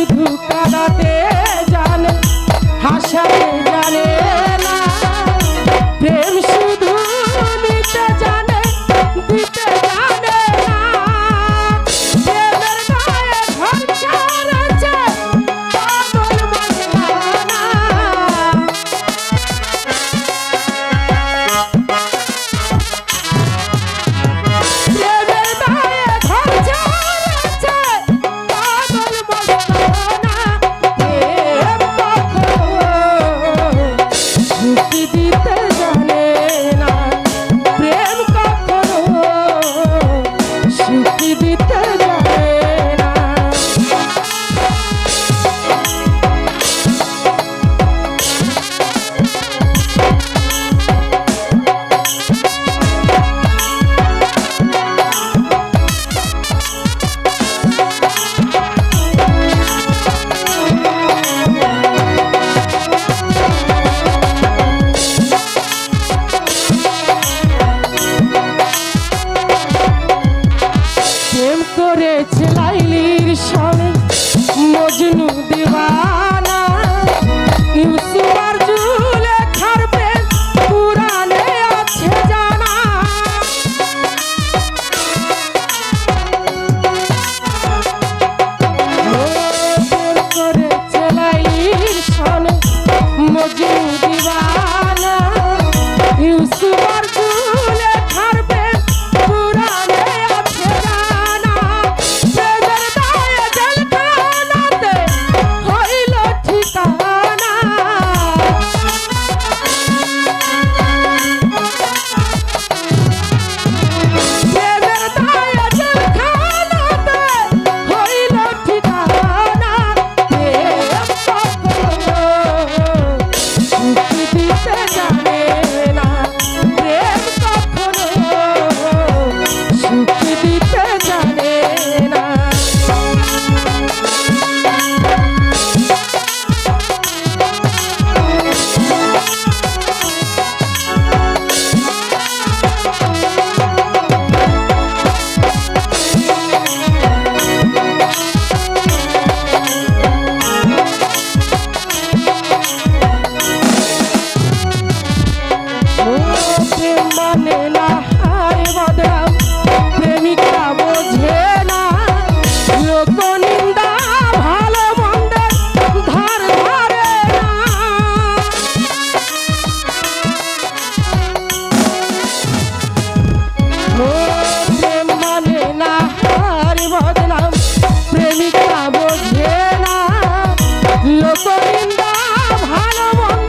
শুধু কাঁদাতে জানে হাসাতে দিবানা ইউসুফ don't want